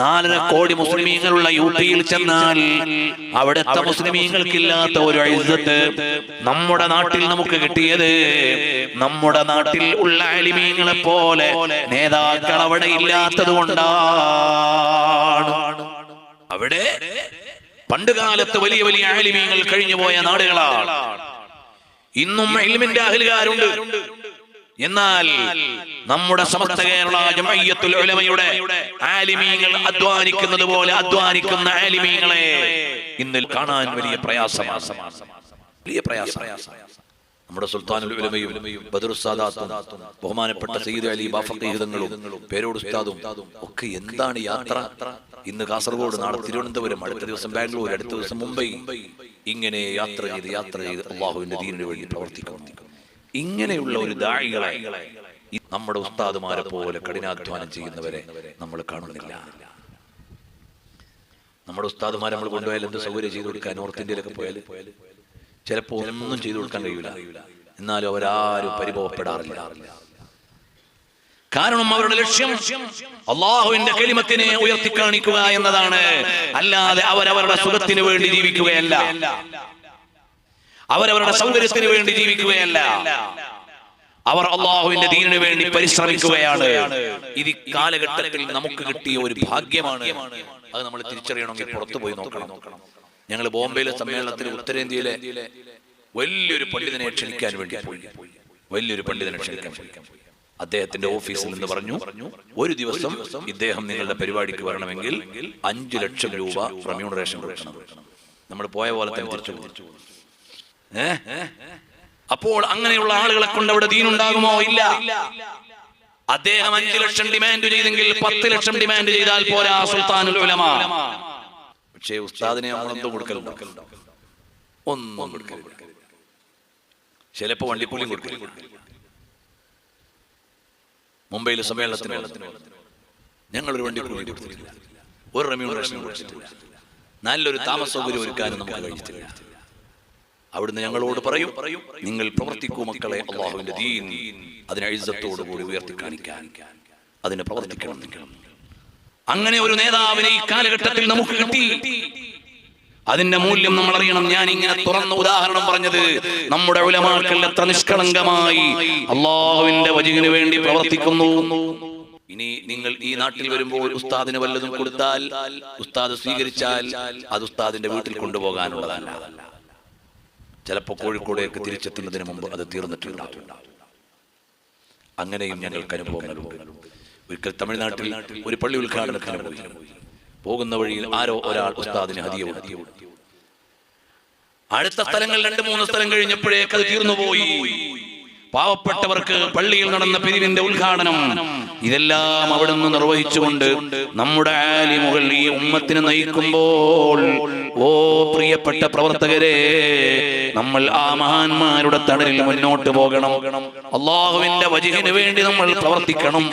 നാലര കോടി മുസ്ലിമീങ്ങളുള്ള യു പിയിൽ ചെന്നാൽ അവിടുത്തെ മുസ്ലിമീങ്ങൾക്കില്ലാത്ത ഒരു ഇസ്സത്ത് നമ്മുടെ നാട്ടിൽ നമുക്ക് കിട്ടിയത് നമ്മുടെ നാട്ടിൽ ഉള്ള അലിമീങ്ങളെ പോലെ നേതാക്കൾ അവിടെ ഇല്ലാത്തത് കൊണ്ടാണ്. അവിടെ പണ്ട് കാലത്ത് വലിയ വലിയ ആലിമീങ്ങൾ കഴിഞ്ഞുപോയ നാടുകളാണ്. ഇന്നും ഇൽമിന്റെ അഹലുകാരുണ്ട്. എന്നാൽ നമ്മുടെ സമസ്ത കേരള ജമയ്യത്തുൽ ഉലമയുടെ ആലിമീങ്ങൾ അധ്വാനിക്കുന്നത് പോലെ അധ്വാനിക്കുന്ന ആലിമീങ്ങളെ ഇന്നിൽ കാണാൻ വലിയ പ്രയാസമാണ്. വലിയ പ്രയാസം നമ്മുടെ സുൽത്താനുൽ ബഹുമാനപ്പെട്ട സയ്യിദ് അലി പേരോട് ഉസ്താദും ഒക്കെ എന്താണ് യാത്ര? ഇന്ന് കാസർഗോഡ് നാളെ തിരുവനന്തപുരം അടുത്ത ദിവസം ബാംഗ്ലൂർ അടുത്ത ദിവസം മുംബൈ. ഇങ്ങനെ യാത്ര ചെയ്ത് യാത്ര ചെയ്ത് അള്ളാഹുവിന്റെ ദീനിനു വേണ്ടി പ്രവർത്തിക്കുന്നു. ഇങ്ങനെയുള്ള ഒരു ദാഴികളായി നമ്മുടെ ഉസ്താദുമാരെ പോലെ കഠിനാധ്വാനം ചെയ്യുന്നവരെ നമ്മൾ കാണുന്നില്ല. നമ്മുടെ ഉസ്താദുമാരെ നമ്മൾ കൊണ്ടുപോയാൽ എന്ത് സൗകര്യം ചെയ്തു കൊടുക്കാൻ നോർത്ത് ഇന്ത്യയിലൊക്കെ പോയാൽ ചിലപ്പോൾ ഒന്നും ചെയ്തു കൊടുക്കാൻ കഴിയില്ല എന്നാലും അവരാരും പരിഭവപ്പെടാറില്ല. കാരണം അവരുടെ ലക്ഷ്യം അള്ളാഹുവിന്റെ കലിമത്തിനെ ഉയർത്തി കാണിക്കുക എന്നതാണ്. അല്ലാതെ അവരവരുടെ സുഖത്തിന് വേണ്ടി ജീവിക്കുകയല്ല. അവരവരുടെ സൗകര്യത്തിന് വേണ്ടി ജീവിക്കുകയല്ല. അവർ അള്ളാഹുവിന്റെ ദീനിനു വേണ്ടി പരിശ്രമിക്കുകയാണ്. ഇത് കാലഘട്ടത്തിൽ നമുക്ക് കിട്ടിയ ഒരു ഭാഗ്യമാണ്. അത് നമ്മൾ തിരിച്ചറിയണമെങ്കിൽ പുറത്തു പോയി നോക്കണം. ഞങ്ങൾ ബോംബെയിലെ സമ്മേളനത്തിൽ ഉത്തരേന്ത്യയിലെ വലിയൊരു പണ്ഡിതനെ ക്ഷണിക്കാൻ വേണ്ടി പോയി. വലിയൊരു പണ്ഡിതനെ ക്ഷണിക്കാൻ പോയി അദ്ദേഹത്തിന്റെ ഓഫീസിൽ നിന്ന് പറഞ്ഞു ഒരു ദിവസം ഇദ്ദേഹം നിങ്ങളുടെ പരിപാടിക്ക് വരണമെങ്കിൽ അഞ്ചു ലക്ഷം രൂപ റെമ്യൂണറേഷൻ കൊടുക്കണം. നമ്മൾ പോയ പോലെ തന്നെ തിരിച്ചു? അപ്പോൾ അങ്ങനെയുള്ള ആളുകളെ കൊണ്ട് അവിടെ ദീനുണ്ടാകുമോ? ഇല്ല. അദ്ദേഹം അഞ്ചു ലക്ഷം ഡിമാൻഡ് ചെയ്തെങ്കിൽ പത്ത് ലക്ഷം ഡിമാൻഡ് ചെയ്താൽ പോരാ സുൽത്താനുൽ പക്ഷേ ഉസ്താദിനെ കൊടുക്കലുണ്ടോ ഒന്നും ചിലപ്പോ വണ്ടിക്കൂലിയും കൊടുക്കും മുംബൈയിലെ സമ്മേളനത്തിന് ഞങ്ങൾ ഒരു വണ്ടിക്കൂലി കൊടുത്തിട്ടില്ല. ഒരു റെമ്യൂണറേഷൻ കൊടുത്തിട്ടില്ല. നല്ലൊരു താമസ സൗകര്യം ഒരുക്കാനും നമുക്ക് കഴിഞ്ഞിട്ടില്ല. അവിടുന്ന് ഞങ്ങളോട് പറയും പറയും നിങ്ങൾ പ്രവർത്തിക്കൂ മക്കളെ അള്ളാഹുവിന്റെ ദീൻ. അതിനെ അഴിസത്തോടു കൂടി ഉയർത്തി കാണിക്കാൻ അതിനെ പ്രവർത്തിക്കണം. അങ്ങനെ ഒരു നേതാവിനെ ഈ കാലഘട്ടത്തിൽ നമുക്ക് കിട്ടി. അതിന്റെ മൂല്യം നമ്മൾ അറിയണം ഞാൻ ഇങ്ങനെ തുറന്ന ഉദാഹരണം പറഞ്ഞത് നമ്മുടെ ഉലമാക്കൾ എത്ര നിഷ്കളങ്കമായി അള്ളാഹുവിന്റെ വജുവിന് വേണ്ടി പ്രവർത്തിക്കുന്നു. ഇനി നിങ്ങൾ ഈ നാട്ടിൽ വരുമ്പോൾ ഉസ്താദിന് വല്ലതും കൊടുത്താൽ ഉസ്താദ് സ്വീകരിച്ചാൽ അത് ഉസ്താദിന്റെ വീട്ടിൽ കൊണ്ടുപോകാനുള്ളതല്ല. ചിലപ്പോൾ കോഴിക്കോടേക്ക് തിരിച്ചെത്തുന്നതിന് മുമ്പ് അത് തീർന്നിട്ടുണ്ടാവും. അങ്ങനെയും ഞങ്ങൾക്ക് അനുഭവങ്ങളുണ്ട്. ഒരിക്കൽ തമിഴ്നാട്ടിൽ ഒരു പള്ളി ഉദ്ഘാടനത്തിന് പോയി പോകുന്ന വഴിയിൽ ആരോ ഒരാൾ ഉസ്താദിന് കൊടുത്തു. അടുത്ത സ്ഥലങ്ങൾ രണ്ട് മൂന്ന് സ്ഥലം കഴിഞ്ഞപ്പോഴേക്ക് അത് തീർന്നുപോയി പാവപ്പെട്ടവർക്ക് പള്ളിയിൽ നടന്ന പിരിവിന്റെ ഉദ്ഘാടനം. ഇതെല്ലാം അവിടുന്ന് നിർവഹിച്ചുകൊണ്ട് നമ്മുടെ ആലിമുകൾ ഈ ഉമ്മത്തിന് നയിക്കുമ്പോൾ ഓ പ്രിയപ്പെട്ട പ്രവർത്തകരെ നമ്മൾ ആ മഹാന്മാരുടെ തണലിൽ മുന്നോട്ട് പോകണം. അള്ളാഹുവിന്റെ വജിഹിന് വേണ്ടി നമ്മൾ പ്രവർത്തിക്കണം.